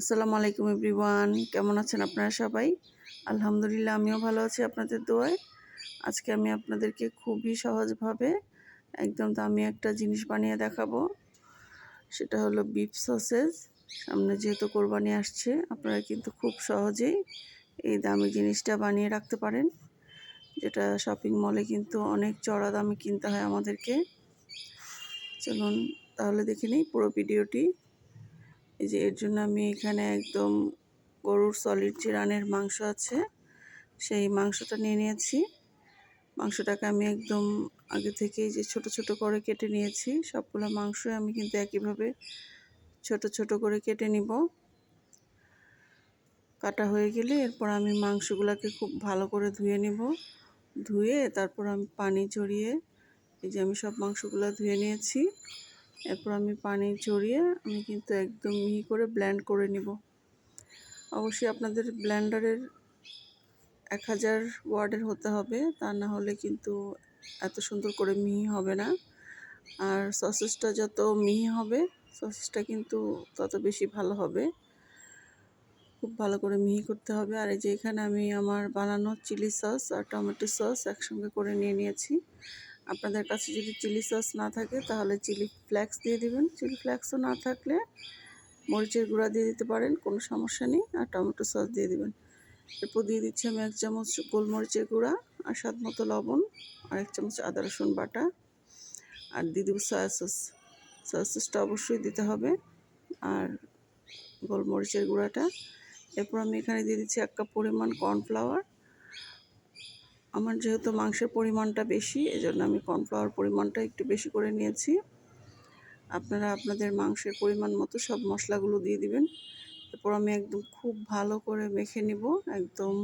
আসসালামু আলাইকুম এভরিওয়ান। কেমন আছেন আপনারা সবাই? আলহামদুলিল্লাহ, আমিও ভালো আছি আপনাদের দোয়ায়। আজকে আমি আপনাদেরকে খুবই সহজভাবে একদম দামি একটা জিনিস বানিয়ে দেখাবো। সেটা হলো বিফ সসেজ সামনে যেহেতু কোরবানি আসছে, আপনারা কিন্তু খুব সহজেই এই দামি জিনিসটা বানিয়ে রাখতে পারেন। যেটা শপিং মলে কিন্তু অনেক চড়া দামে কিনতে হয় আমাদেরকে। চলুন তাহলে দেখে নিই পুরো ভিডিওটি এই যে এর জন্য আমি এখানে একদম গরুর সলিড যে রানের মাংস আছে, সেই মাংসটা নিয়ে নিয়েছি। মাংসটাকে আমি একদম আগে থেকেই যে ছোট ছোট করে কেটে নিয়েছি, সবগুলো মাংস আমি কিন্তু একইভাবে ছোট ছোট করে কেটে নিব। কাটা হয়ে গেলে এরপর আমি মাংসগুলোকে খুব ভালো করে ধুয়ে নিব। ধুয়ে তারপর আমি পানি ঝরিয়ে এই যে আমি সব মাংসগুলো ধুয়ে নিয়েছি। এরপর আমি পানি ঝরিয়ে আমি কিন্তু একদম মিহি করে ব্ল্যান্ড করে নিব। অবশ্যই আপনাদের ব্ল্যান্ডারের এক হাজার ওয়ার্ডের হতে হবে, তা না হলে কিন্তু এত সুন্দর করে মিহি হবে না। আর সসেসটা যত মিহি হবে সসেসটা কিন্তু তত বেশি ভালো হবে। খুব ভালো করে মিহি করতে হবে। আর এই যে এখানে আমি আমার বানানো চিলি সস আর টমেটো সস একসঙ্গে করে নিয়ে নিয়েছি। আপনাদের কাছে যদি চিলি সস না থাকে, তাহলে চিলি ফ্লেক্স দিয়ে দিবেন। চিলি ফ্লেক্সও না থাকলে মরিচের গুঁড়া দিয়ে দিতে পারেন, কোনো সমস্যা নেই। আর টমেটো সস দিয়ে দিবেন। এরপর দিয়ে দিচ্ছি আমি এক চামচ গোলমরিচের গুঁড়া আর স্বাদ মতো লবণ আর এক চামচ আদা, রসুন বাটা। আর দিয়ে দেবো সয়া সস। সয়া সসটা অবশ্যই দিতে হবে। আর গোলমরিচের গুঁড়াটা। এরপর আমি এখানে দিয়ে দিচ্ছি এক কাপ পরিমাণ কর্নফ্লাওয়ার। আমার যেহেতু মাংসের পরিমাণটা বেশি, এজন্য আমি কর্নফ্লাওয়ার পরিমাণটা একটু বেশি করে নিয়েছি। আপনারা আপনাদের মাংসের পরিমাণ মতো সব মশলাগুলো দিয়ে দিবেন। এরপর আমি একদম খুব ভালো করে মেখে নিব। একদম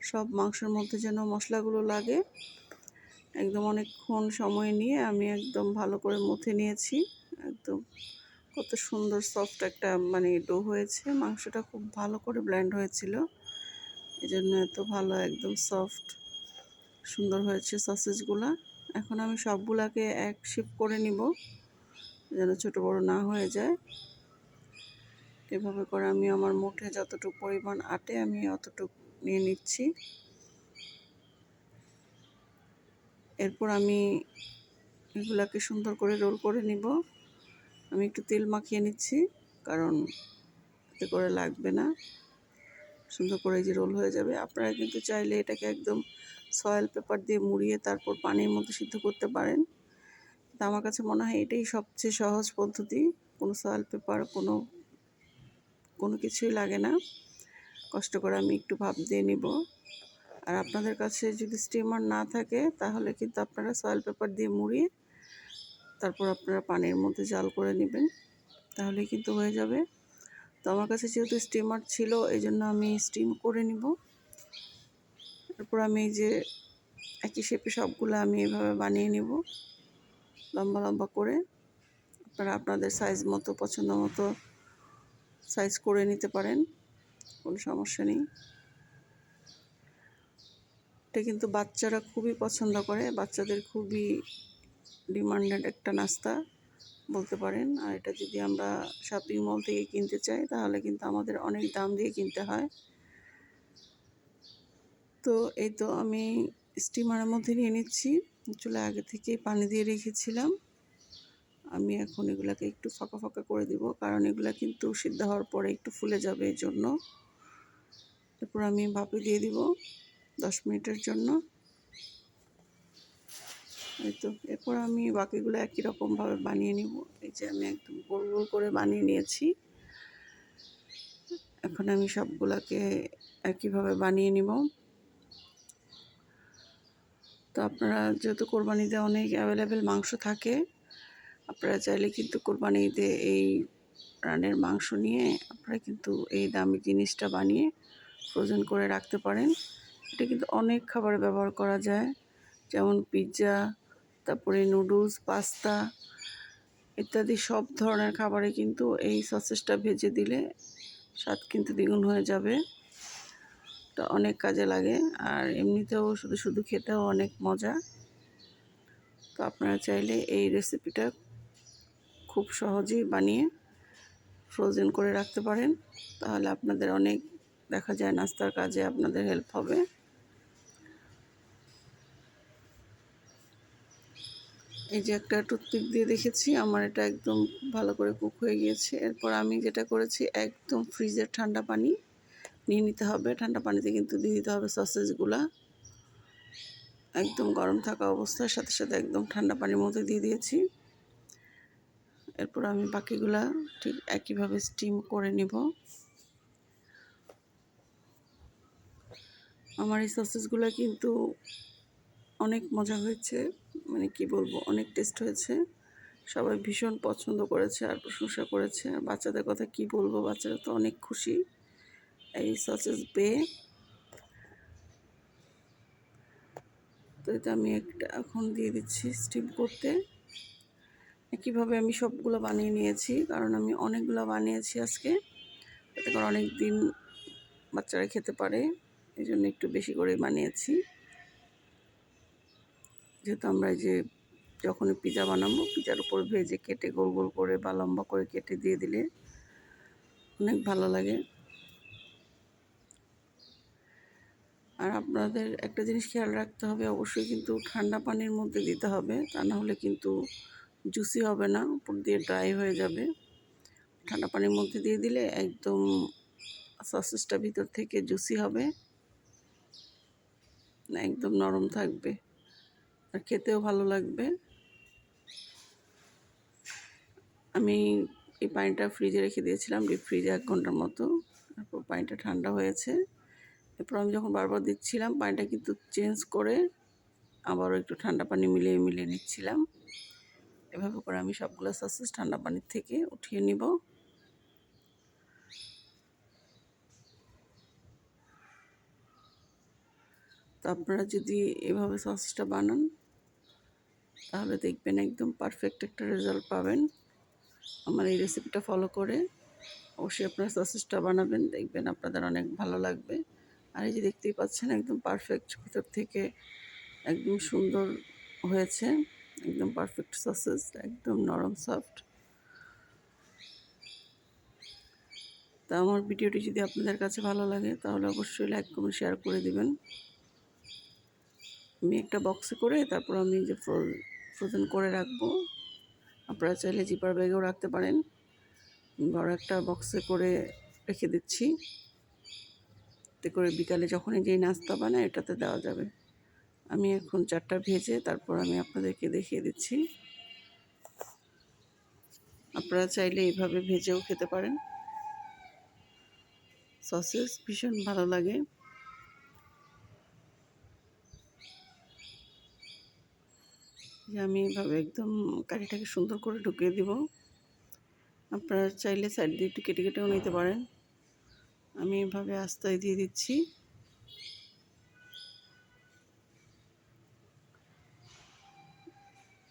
সব মাংসের মধ্যে যেন মশলাগুলো লাগে। একদম অনেকক্ষণ সময় নিয়ে আমি একদম ভালো করে মুথে নিয়েছি। একদম কত সুন্দর সফট একটা মানে ডো হয়েছে। মাংসটা খুব ভালো করে ব্ল্যান্ড হয়েছিল। এই জন্য এত ভালো, একদম সফট। সুন্দর হয়েছে সসেজগুলা এখন আমি সবগুলাকে এক শিফট করে নিব, যেন ছোট বড় না হয়ে যায়। এভাবে করে আমি আমার মুঠে যতটুকু পরিমাণ আটে, আমি অতটুকু নিয়ে নিচ্ছি। এরপর আমি এগুলাকে সুন্দর করে রোল করে নিব। আমি একটু তেল মাখিয়ে নিচ্ছি, কারণ এতে করে লাগবে না। সুন্দর করে যে রোল হয়ে যাবে। আপনারা কিন্তু চাইলে এটাকে একদম সয়েল পেপার দিয়ে মুড়িয়ে তারপর পানির মধ্যে সিদ্ধ করতে পারেন। তা আমার কাছে মনে হয় এটাই সবচেয়ে সহজ পদ্ধতি। কোনো সয়েল পেপার, কোনো কোনো কিছুই লাগে না। কষ্ট করে আমি একটু ভাব দিয়ে নিব। আর আপনাদের কাছে যদি স্টিমার না থাকে, তাহলে কিন্তু আপনারা সয়েল পেপার দিয়ে মুড়িয়ে তারপর আপনারা পানির মধ্যে জাল করে নেবেন। তাহলে কিন্তু হয়ে যাবে। তো আমার কাছে যেহেতু স্টিমার ছিল এই জন্য আমি স্টিম করে নিব। তারপর আমি এই যে একই শেপে সবগুলো আমি এভাবে বানিয়ে নিব, লম্বা লম্বা করে। আপনারা আপনাদের সাইজ মতো, পছন্দ মতো সাইজ করে নিতে পারেন, কোনো সমস্যা নেই। এটা কিন্তু বাচ্চারা খুবই পছন্দ করে, বাচ্চাদের খুবই ডিমান্ডেড একটা নাস্তা বলতে পারেন। আর এটা যদি আমরা শপিং মল থেকে কিনতে চাই, তাহলে কিন্তু আমাদের অনেক দাম দিয়ে কিনতে হয়। তো এই তো আমি স্টিমারের মধ্যে নিয়ে নিচ্ছি। চুলে আগে থেকে পানি দিয়ে রেখেছিলাম। আমি এখন এগুলাকে একটু ফাঁকা ফাঁকা করে দিব, কারণ এগুলা কিন্তু সিদ্ধ হওয়ার পরে একটু ফুলে যাবে এই জন্য এরপর আমি ভাপে দিয়ে দিব দশ মিনিটের জন্য। এই তো, এরপর আমি বাকিগুলো একই রকমভাবে বানিয়ে নিব। এই যে আমি একদম গোল গোল করে বানিয়ে নিয়েছি। এখন আমি সবগুলাকে একইভাবে বানিয়ে নিব। তো আপনারা যেহেতু কোরবানিতে অনেক অ্যাভেলেবেল মাংস থাকে, আপনারা চাইলে কিন্তু কোরবানিতে এই রানের মাংস নিয়ে আপনারা কিন্তু এই দামি জিনিসটা বানিয়ে ফ্রোজেন করে রাখতে পারেন। এটা কিন্তু অনেক খাবারে ব্যবহার করা যায়, যেমন পিৎজা তারপরে নুডলস পাস্তা ইত্যাদি সব ধরনের খাবারে কিন্তু এই সসেসটা ভেজে দিলে স্বাদ কিন্তু দ্বিগুণ হয়ে যাবে। তো অনেক কাজে লাগে। আর এমনিতেও শুধু শুধু খেতেও অনেক মজা। তো আপনারা চাইলে এই রেসিপিটা খুব সহজেই বানিয়ে ফ্রোজেন করে রাখতে পারেন। তাহলে আপনাদের অনেক দেখা যায় নাস্তার কাজে আপনাদের হেল্প হবে। এই যে একটা টুথপিক দিয়ে দেখেছি, আমার এটা একদম ভালো করে কুক হয়ে গিয়েছে। এরপর আমি যেটা করেছি, একদম ফ্রিজের ঠান্ডা পানি নিয়ে নিতে হবে। ঠান্ডা পানিতে কিন্তু দিয়ে দিতে হবে সসেজগুলা। একদম গরম থাকা অবস্থার সাথে সাথে একদম ঠান্ডা পানির মধ্যে দিয়ে দিয়েছি। এরপর আমি বাকিগুলা ঠিক একইভাবে স্টিম করে নিব। আমার এই সসেসগুলো কিন্তু অনেক মজা হয়েছে মানে কি বলব, অনেক টেস্ট হয়েছে। সবাই ভীষণ পছন্দ করেছে আর প্রশংসা করেছে। আর বাচ্চাদের কথা কি বলব, বাচ্চারা তো অনেক খুশি। এই সসেস পেয়ে তো এটা আমি একটা এখন দিয়ে দিচ্ছি স্টিম করতে। একইভাবে আমি সবগুলো বানিয়ে নিয়েছি, কারণ আমি অনেকগুলো বানিয়েছি আজকে। যাতে করে অনেক দিন বাচ্চারা খেতে পারে, এই জন্য একটু বেশি করে বানিয়েছি। যেহেতু আমরা যে যখনই পিজা বানাবো পিজার উপর ভেজে কেটে গোল গোল করে বা লম্বা করে কেটে দিয়ে দিলে অনেক ভালো লাগে। আর আপনাদের একটা জিনিস খেয়াল রাখতে হবে অবশ্যই কিন্তু ঠান্ডা পানির মধ্যে দিতে হবে, তা না হলে কিন্তু জুসি হবে না, উপর দিয়ে ড্রাই হয়ে যাবে। ঠান্ডা পানির মধ্যে দিয়ে দিলে একদম সসেসটা ভিতর থেকে জুসি হবে না একদম নরম থাকবে আর খেতেও ভালো লাগবে। আমি এই পানিটা ফ্রিজে রেখে দিয়েছিলাম ডিপ ফ্রিজে এক ঘণ্টার মতো, তারপর পানিটা ঠান্ডা হয়েছে। এরপর আমি যখন বারবার দিচ্ছিলাম পানিটা কিন্তু চেঞ্জ করে আবারও একটু ঠান্ডা পানি মিলিয়ে মিলিয়ে নিচ্ছিলাম। এভাবে করে আমি সবগুলো সসেস ঠান্ডা পানির থেকে উঠিয়ে নিব। তো আপনারা যদি এভাবে সসটা বানান, তাহলে দেখবেন একদম পারফেক্ট একটা রেজাল্ট পাবেন। আমার এই রেসিপিটা ফলো করে অবশ্যই আপনারা সসেসটা বানাবেন, দেখবেন আপনাদের অনেক ভালো লাগবে। আর এই যে দেখতেই পাচ্ছেন, একদম পারফেক্ট ভিতর থেকে একদম সুন্দর হয়েছে, একদম পারফেক্ট সসেস একদম নরম সফট তা আমার ভিডিওটি যদি আপনাদের কাছে ভালো লাগে, তাহলে অবশ্যই লাইক কমেন্ট শেয়ার করে দিবেন। আমি একটা বক্সে করে তারপর আমি যে ফ্রোজেন করে রাখব। আপনারা চাইলে জিপার ব্যাগেও রাখতে পারেন। বড় একটা বক্সে করে রেখে দিচ্ছি। এতে করে বিকালে যখনই যেই নাস্তা বানায় এটাতে দেওয়া যাবে। আমি এখন চারটা ভেজে তারপর আমি আপনাদেরকে দেখিয়ে দিচ্ছি। আপনারা চাইলে এইভাবে ভেজেও খেতে পারেন। সসেস ভীষণ ভালো লাগে। যে আমি এভাবে একদম কাঠিটাকে সুন্দর করে ঢুকিয়ে দিব। আপনারা চাইলে সাইড দিয়ে একটু কেটে কেটেও নিতে পারেন। আমি এভাবে আস্তায় দিয়ে দিচ্ছি।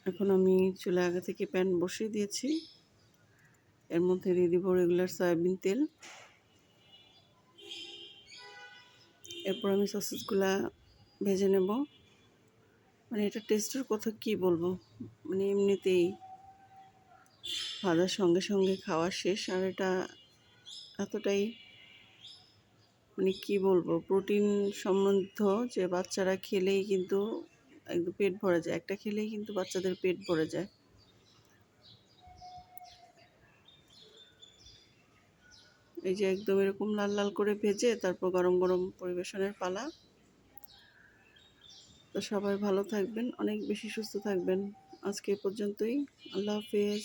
এখন আমি চুলে আগে থেকে প্যান বসিয়ে দিয়েছি। এর মধ্যে দিয়ে দিব রেগুলার সয়াবিন তেল। এরপর আমি সসেসগুলা ভেজে নেব। মানে এটা টেস্টের কথা কি বলব? মানে এমনিতেই ভাজার সঙ্গে সঙ্গে খাওয়া শেষ, আর এটা এতটাই মানে কি বলব প্রোটিন সমৃদ্ধ যে বাচ্চারা খেলেই কিন্তু একদম পেট ভরে যায়, একটা খেলেই কিন্তু বাচ্চাদের পেট ভরে যায়। এই যে একদম এরকম লাল লাল করে ভেজে তারপর গরম গরম পরিবেশনের পালা। তো সবাই ভালো থাকবেন, অনেক বেশি সুস্থ থাকবেন। আজকে পর্যন্তই, আল্লাহ হাফেজ।